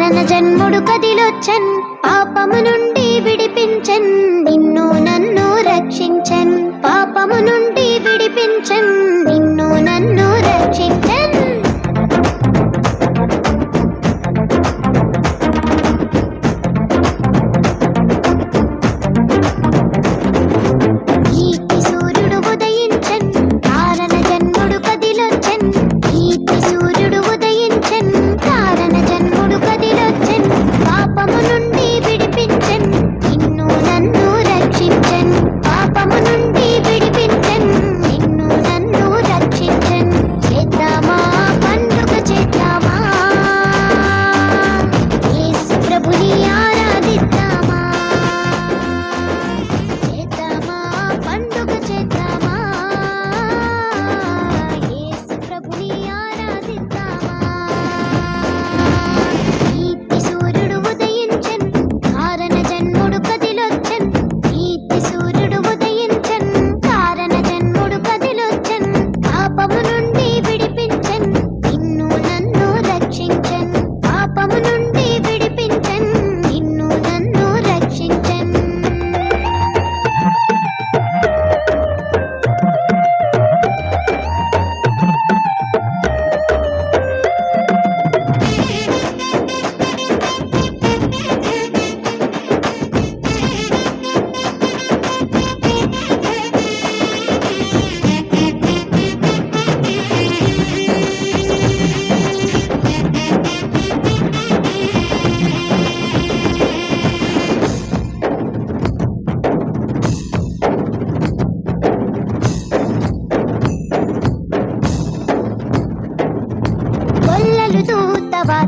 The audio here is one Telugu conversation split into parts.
మరణ జన్ముడు కదిలొచ్చన్ పాపము నుండి విడిపించన్ నిన్ను నన్ను రక్షించన్ పాపము నుండి విడిపించన్ నిన్ను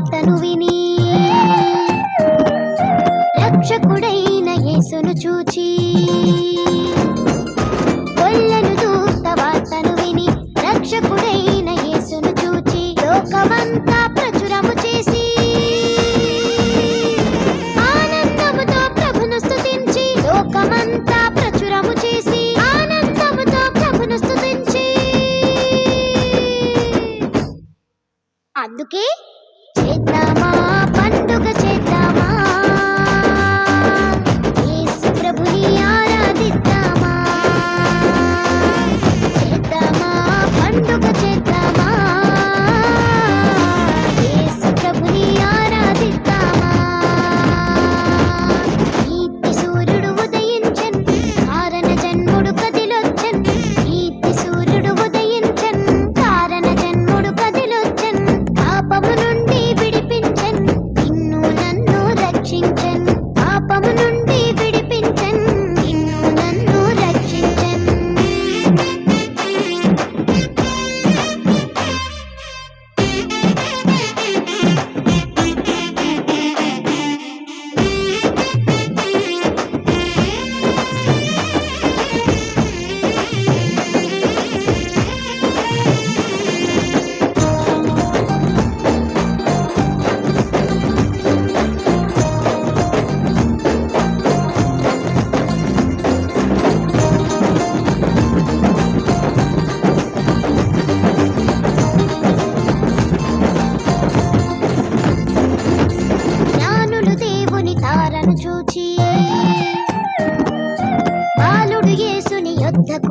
వార్తలు విని రక్షకుడైన యేసును చూచి కొల్లను దూత వార్తలు విని రక్షకుడైన యేసును చూచి లోకమంతా ప్రచురము చేసి ఆనందముతో ప్రభును స్థుతించి లోకమంతా ప్రచురము చేసి ఆనందముతో ప్రభును స్థుతించి అందుకే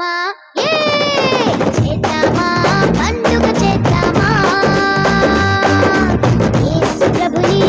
చేద్దామా? చేద్దామా? చేద్దామా? ప్రభుని